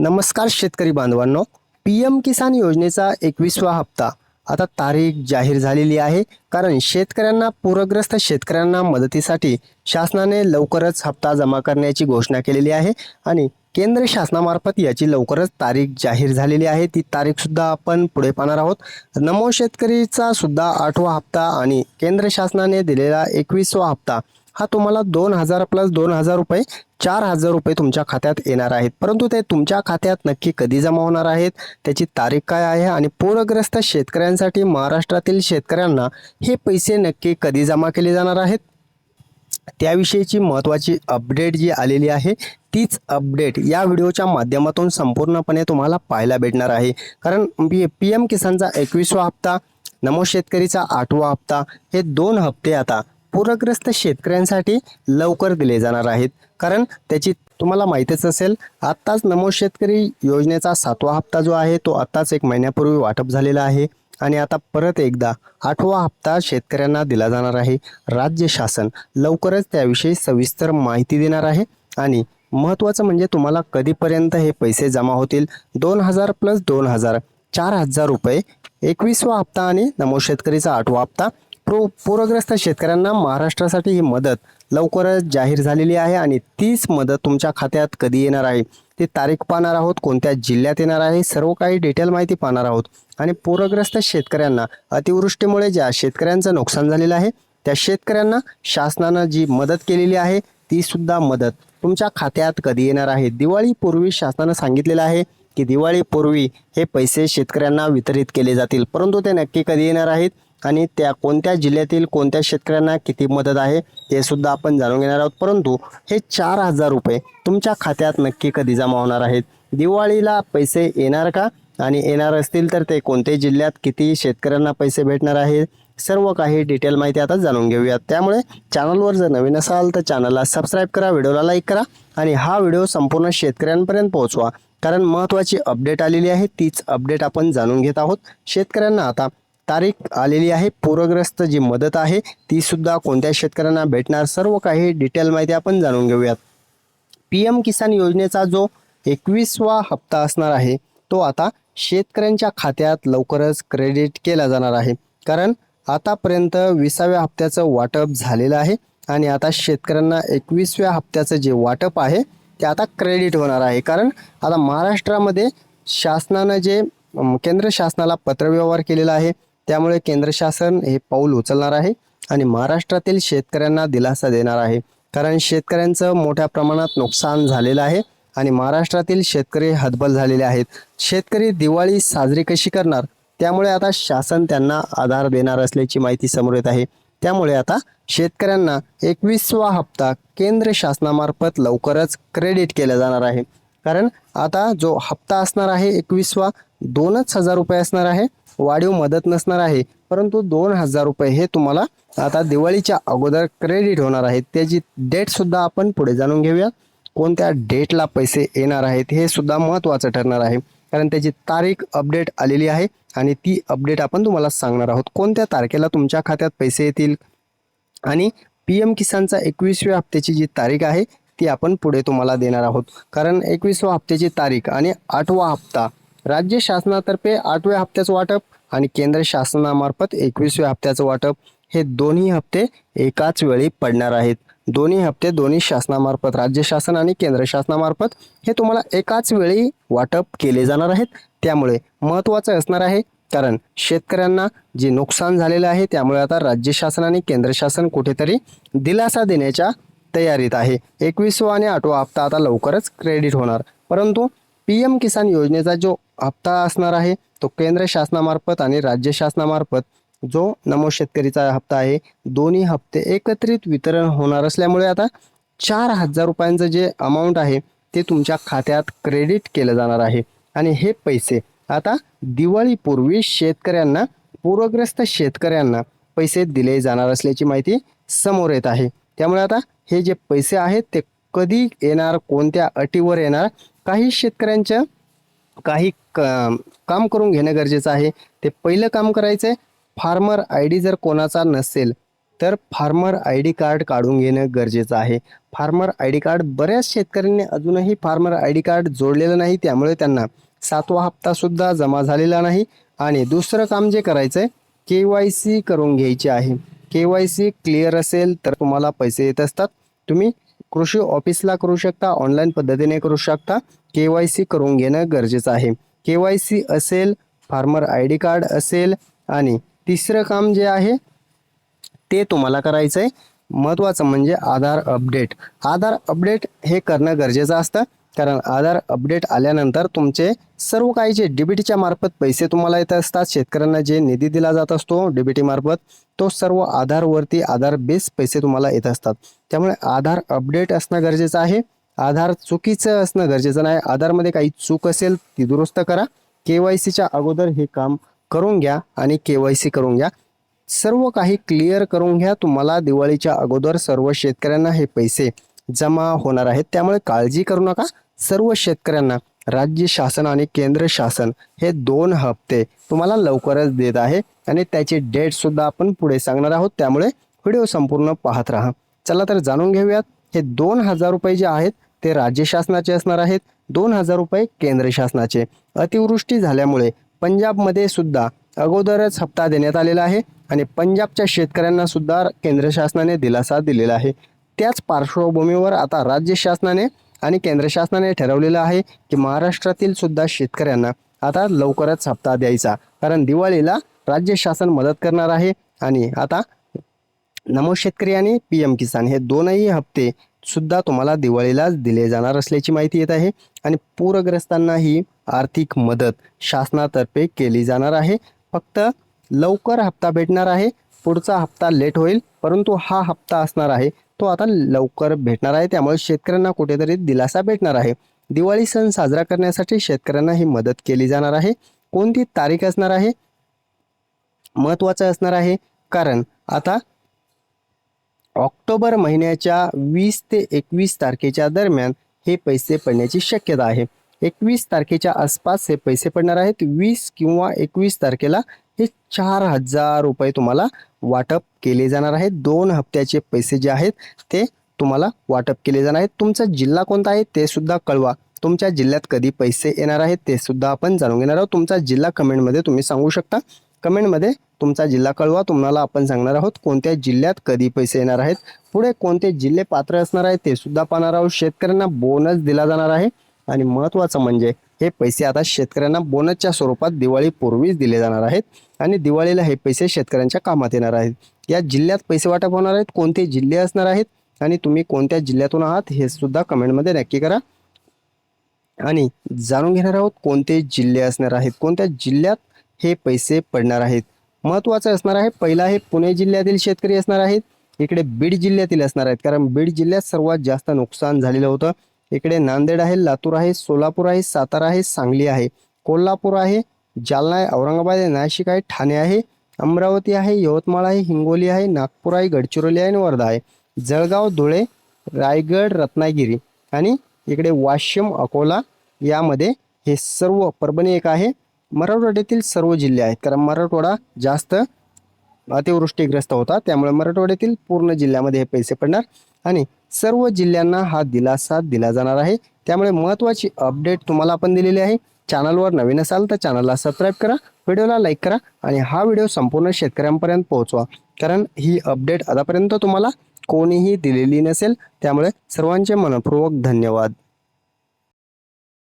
नमस्कार शेतकरी बांधवांनो. पी एम किसान योजनेचा एकवीसवा हप्ता आता तारीख जाहीर झालेली आहे. कारण शेतकऱ्यांना पूरग्रस्त शेतकऱ्यांना मदतीसाठी शासनाने लवकरच हप्ता जमा करण्याची घोषणा केलेली आहे. आणि केंद्र शासनामार्फत याची लवकरच तारीख जाहीर झालेली आहे. ती तारीखसुद्धा आपण पुढे पाहणार आहोत. नमो शेतकरीचा सुद्धा आठवा हप्ता आणि केंद्र शासनाने दिलेला एकवीसवा हप्ता हा तुम्हाला दोन हजार प्लस दोन हजार रुपये चार हजार रुपये तुमच्या खात्यात येणार आहेत. परंतु ते तुमच्या खात्यात नक्की कधी जमा होणार आहेत त्याची तारीख काय आहे आणि पूरग्रस्त शेतकऱ्यांसाठी महाराष्ट्रातील शेतकऱ्यांना हे पैसे नक्की कधी जमा केले जाणार आहेत? त्याविषयीची महत्त्वाची अपडेट जी आलेली आहे तीच अपडेट या व्हिडिओच्या माध्यमातून संपूर्णपणे तुम्हाला पाहायला भेटणार आहे. कारण पी पी एम किसानचा एकवीसवा हप्ता नमो शेतकरीचा आठवा हप्ता हे दोन हप्ते आता पूरग्रस्त शेतकऱ्यांसाठी लवकर दिले जाणार आहेत. कारण त्याची तुम्हाला माहितीच असेल आत्ताच नमो शेतकरी योजनेचा सातवा हप्ता जो आहे तो आत्ताच एक महिन्यापूर्वी वाटप झालेला आहे. आणि आता परत एकदा आठवा हप्ता शेतकऱ्यांना दिला जाणार आहे. राज्य शासन लवकरच त्याविषयी सविस्तर माहिती देणार आहे. आणि महत्त्वाचं म्हणजे तुम्हाला कधीपर्यंत हे पैसे जमा होतील? दोन हजार प्लस दोन हजार चार हजार रुपये एकवीसवा हप्ता आणि नमो शेतकरीचा आठवा हप्ता. प्रो पूरग्रस्त शेतकऱ्यांना महाराष्ट्रासाठी ही मदत लवकरच जाहीर झालेली आहे आणि तीच मदत तुमच्या खात्यात कधी येणार आहे? ती तारीख पाहणार आहोत कोणत्या जिल्ह्यात येणार आहे सर्व काही डिटेल माहिती पाहणार आहोत. आणि पूरग्रस्त शेतकऱ्यांना अतिवृष्टीमुळे ज्या शेतकऱ्यांचं नुकसान झालेलं आहे त्या शेतकऱ्यांना शासनानं जी मदत केलेली आहे ती सुद्धा मदत तुमच्या खात्यात कधी येणार आहे? दिवाळीपूर्वी शासनानं सांगितलेलं आहे की दिवाळीपूर्वी हे पैसे शेतकऱ्यांना वितरित केले जातील परंतु ते नक्की कधी येणार आहेत? आणि त्या कोणत्या जिल्ह्यातील कोणत्या शेतकऱ्यांना किती मदत आहे ते सुद्धा आपण जाणून घेणार आहोत. परंतु हे चार हजार रुपये तुमच्या खात्यात नक्की कधी जमा होणार आहेत? दिवाळीला पैसे येणार का? आणि येणार असतील तर ते कोणत्या जिल्ह्यात किती शेतकऱ्यांना पैसे भेटणार आहेत? सर्व काही डिटेल माहिती आता जाणून घेऊयात. त्यामुळे चॅनलवर जर नवीन असाल तर चॅनलला सबस्क्राईब करा व्हिडिओला लाईक करा आणि हा व्हिडिओ संपूर्ण शेतकऱ्यांपर्यंत पोहोचवा. कारण महत्त्वाची अपडेट आलेली आहे तीच अपडेट आपण जाणून घेत आहोत. शेतकऱ्यांना आता तारीख आलेली आहे. पूरग्रस्त जी मदत आहे ती सुद्धा कोणत्या शेतकऱ्यांना भेटणार? सर्व काही डिटेल माहिती आपण जाणून घेऊयात. पी एम किसान योजनेचा जो एकवीसवा हप्ता असणार आहे तो आता शेतकऱ्यांच्या खात्यात लवकरच क्रेडिट केला जाणार आहे. कारण आतापर्यंत विसाव्या हप्त्याचं वाटप झालेलं आहे आणि आता शेतकऱ्यांना एकवीसव्या हप्त्याचं जे वाटप आहे ते आता क्रेडिट होणार आहे. कारण आता महाराष्ट्रामध्ये शासनानं जे केंद्र शासनाला पत्रव्यवहार केलेला आहे त्यामुळे केंद्र शासन हे पाऊल उचलणार आहे आणि महाराष्ट्रातील शेतकऱ्यांना दिलासा देणार आहे. कारण शेतकऱ्यांचं मोठ्या प्रमाणात नुकसान झालेलं आहे आणि महाराष्ट्रातील शेतकरी हतबल झालेले आहेत. शेतकरी दिवाळी साजरी कशी करणार? त्यामुळे आता शासन त्यांना आधार देणार असल्याची माहिती समोर येत आहे. त्यामुळे आता शेतकऱ्यांना एकवीसवा हप्ता केंद्र शासनामार्फत लवकरच क्रेडिट केला जाणार आहे. कारण आता जो हप्ता असणार आहे एकवीसवा दोनच हजार रुपये असणार आहे. वाढीव मदत नसणार आहे. परंतु दोन हजार रुपये हे तुम्हाला आता दिवाळीच्या अगोदर क्रेडिट होणार आहेत त्याची डेट सुद्धा आपण पुढे जाणून घेऊया कोणत्या डेटला पैसे येणार आहेत हे सुद्धा महत्त्वाचं ठरणार आहे. कारण त्याची तारीख अपडेट आलेली आहे आणि ती अपडेट आपण तुम्हाला सांगणार आहोत. कोणत्या तारखेला तुमच्या खात्यात पैसे येतील? आणि पी एम किसानचा एकवीसव्या हप्त्याची जी तारीख आहे ती आपण पुढे तुम्हाला देणार आहोत. कारण एकवीसव्या हप्त्याची तारीख आणि आठवा हप्ता राज्य शासनातर्फे आठव्या हप्त्याचं वाटप आणि केंद्र शासनामार्फत एकवीसव्या हप्त्याचं वाटप. हे दोन्ही हप्ते एकाच वेळी पडणार आहेत. दोन्ही हप्ते दोन्ही शासनामार्फत राज्य शासन आणि केंद्र शासनामार्फत हे तुम्हाला एकाच वेळी वाटप केले जाणार आहेत. त्यामुळे महत्त्वाचं असणार आहे कारण शेतकऱ्यांना जे नुकसान झालेलं आहे त्यामुळे आता राज्य शासन आणि केंद्र शासन कुठेतरी दिलासा देण्याच्या तयारीत आहे. एकवीसवा आणि आठवा हप्ता आता लवकरच क्रेडिट होणार. परंतु पी एम किसान योजनेचा जो हप्ता असणार आहे तो केंद्र शासनामार्फत आणि राज्य शासनामार्फत जो नमो शेतकरीचा हप्ता आहे दोन्ही हप्ते एकत्रित वितरण होणार असल्यामुळे आता चार हजार रुपयांचं जे अमाऊंट आहे ते तुमच्या खात्यात क्रेडिट केलं जाणार आहे. आणि हे पैसे आता दिवाळीपूर्वी शेतकऱ्यांना पूरग्रस्त शेतकऱ्यांना पैसे दिले जाणार असल्याची माहिती समोर येत आहे. त्यामुळे आता हे जे पैसे आहेत ते कधी येणार कोणत्या अटीवर येणार काही शेतकऱ्यांच्या काही क काम करून घेणं गरजेचं आहे. ते पहिलं काम करायचं आहे फार्मर आय डी जर कोणाचा नसेल तर फार्मर आय डी कार्ड काढून घेणं गरजेचं आहे. फार्मर आय डी कार्ड बऱ्याच शेतकऱ्यांनी अजूनही फार्मर आय डी कार्ड जोडलेलं नाही त्यामुळे त्यांना सातवा हप्तासुद्धा जमा झालेला नाही. आणि दुसरं काम जे करायचं आहे के वाय सी करून घ्यायची आहे. के वाय सी क्लिअर असेल तर तुम्हाला पैसे येत असतात. तुम्ही कृषी ऑफिसला करू शकता ऑनलाईन पद्धतीने करू शकता. के वाय सी करून घेणं गरजेचं आहे. के वाय सी असेल फार्मर आय डी कार्ड असेल आणि तिसरं काम जे आहे ते तुम्हाला करायचं आहे महत्त्वाचं म्हणजे आधार अपडेट आधार अपडेट हे करणं गरजेचं असतं. कारण आधार अपडेट आल्यानंतर तुमचे सर्व काही जे डीबीटीच्या मार्फत पैसे तुम्हाला येत असतात शेतकऱ्यांना जे निधी दिला जात असतो डीबीटी मार्फत तो सर्व आधारवरती आधार बेस पैसे तुम्हाला येत असतात. त्यामुळे आधार अपडेट असणं गरजेचं आहे. आधार चुकीचं असणं गरजेचं नाही. आधारमध्ये काही चूक असेल ती दुरुस्त करा. के वाय सीच्या अगोदर हे काम करून घ्या आणि के वाय सी करून घ्या. सर्व काही क्लिअर करून घ्या. तुम्हाला दिवाळीच्या अगोदर सर्व शेतकऱ्यांना हे पैसे जमा होणार आहेत. त्यामुळे काळजी करू नका. सर्व शेतकऱ्यांना राज्य शासन आणि केंद्र शासन हे दोन हप्ते तुम्हाला लवकरच देत आहे आणि त्याची डेट सुद्धा आपण पुढे सांगणार आहोत. त्यामुळे व्हिडिओ संपूर्ण पाहत राहा. चला तर जाणून घेऊयात. हे दोन हजार रुपये जे आहेत ते राज्य शासनाचे असणार आहेत. दोन हजार रुपये केंद्र शासनाचे. अतिवृष्टी झाल्यामुळे पंजाबमध्ये सुद्धा अगोदरच हप्ता देण्यात आलेला आहे आणि पंजाबच्या शेतकऱ्यांना सुद्धा केंद्र शासनाने दिलासा दिलेला आहे. त्याच पार्श्वभूमीवर आता राज्य शासनाने आणि केंद्र शासनाने ठरवलेलं आहे की महाराष्ट्रातील सुद्धा शेतकऱ्यांना आता लवकरच हप्ता द्यायचा. कारण दिवाळीला राज्य शासन मदत करणार आहे आणि आता नमो शेतकरी आणि पी एम किसान हे दोनही हप्ते सुद्धा तुम्हाला दिवाळीलाच दिले जाणार असल्याची माहिती येत आहे आणि पूरग्रस्तांना ही आर्थिक मदत शासनातर्फे केली जाणार आहे. फक्त लवकर हप्ता भेटणार आहे पुढचा हप्ता लेट होईल परंतु हा हप्ता असणार आहे तो आता लवकर भेटणार आहे. त्यामुळे शेतकऱ्यांना कुठेतरी दिलासा भेटणार आहे. दिवाळी सण साजरा करण्यासाठी शेतकऱ्यांना ही मदत केली जाणार आहे. कोणती तारीख असणार आहे? महत्त्वाचं असणार आहे. कारण आता ऑक्टोबर महिन्याच्या वीस ते एकवीस तारखेच्या दरम्यान हे पैसे पडण्याची शक्यता आहे. एकवीस तारखेच्या आसपास हे पैसे पडणार आहेत. वीस किंवा एकवीस तारखेला हे चार हजार रुपये तुम्हाला वाटप केले जाणार आहेत. दोन हप्त्याचे पैसे जे आहेत ते तुम्हाला वाटप केले जाणार आहेत. तुमचा जिल्हा कोणता आहे ते सुद्धा कळवा. तुमच्या जिल्ह्यात कधी पैसे येणार आहेत ते सुद्धा आपण जाणून घेणार आहोत. तुमचा जिल्हा कमेंटमध्ये तुम्ही सांगू शकता. कमेंटमध्ये तुमचा जिल्हा कळवा. तुम्हाला आपण सांगणार आहोत कोणत्या जिल्ह्यात कधी पैसे येणार आहेत. पुढे कोणते जिल्हे पात्र असणार आहेत ते सुद्धा पाहणार आहोत. शेतकऱ्यांना बोनस दिला जाणार आहे. आणि महत्त्वाचं म्हणजे हे पैसे आता शेतकऱ्यांना बोनसच्या स्वरूपात दिवाळीपूर्वीच दिले जाणार आहेत आणि दिवाळीला हे पैसे शेतकऱ्यांच्या कामात येणार आहेत. या जिल्ह्यात पैसे वाटप होणार आहेत कोणते जिल्हे असणार आहेत आणि तुम्ही कोणत्या जिल्ह्यातून आहात हे सुद्धा कमेंटमध्ये नक्की करा. आणि जाणून घेणार आहोत कोणते जिल्हे असणार आहेत कोणत्या जिल्ह्यात हे पैसे पडणार आहेत. महत्त्वाचं असणार आहे पहिला हे पुणे जिल्ह्यातील शेतकरी असणार आहेत इकडे बीड जिल्ह्यातील असणार आहेत. कारण बीड जिल्ह्यात सर्वात जास्त नुकसान झालेलं होतं. इकडे नांदेड आहे लातूर आहे सोलापूर आहे सातारा आहे सांगली आहे. कोल्हापूर आहे जालना आहे औरंगाबाद आहे नाशिक आहे ठाणे आहे अमरावती आहे यवतमाळ आहे हिंगोली आहे नागपूर आहे गडचिरोली आहे आणि वर्धा आहे. जळगाव धुळे रायगड रत्नागिरी आणि इकडे वाशिम अकोला यामध्ये हे सर्व परभणी एक आहे. मराठवाड्यातील सर्व जिल्हे आहेत. कारण मराठवाडा जास्त अतिवृष्टीग्रस्त होता. त्यामुळे मराठवाड्यातील पूर्ण जिल्ह्यामध्ये हे पैसे पडणार आणि सर्व जिल्ह्यांना हा दिलासा दिला जाणार आहे. त्यामुळे महत्त्वाची अपडेट तुम्हाला आपण दिलेली आहे. चॅनलवर नवीन असाल तर चॅनलला सबस्क्राईब करा व्हिडिओला लाईक करा आणि हा व्हिडिओ संपूर्ण शेतकऱ्यांपर्यंत पोहोचवा. कारण ही अपडेट आतापर्यंत तुम्हाला कोणीही दिलेली नसेल. त्यामुळे सर्वांचे मनपूर्वक धन्यवाद.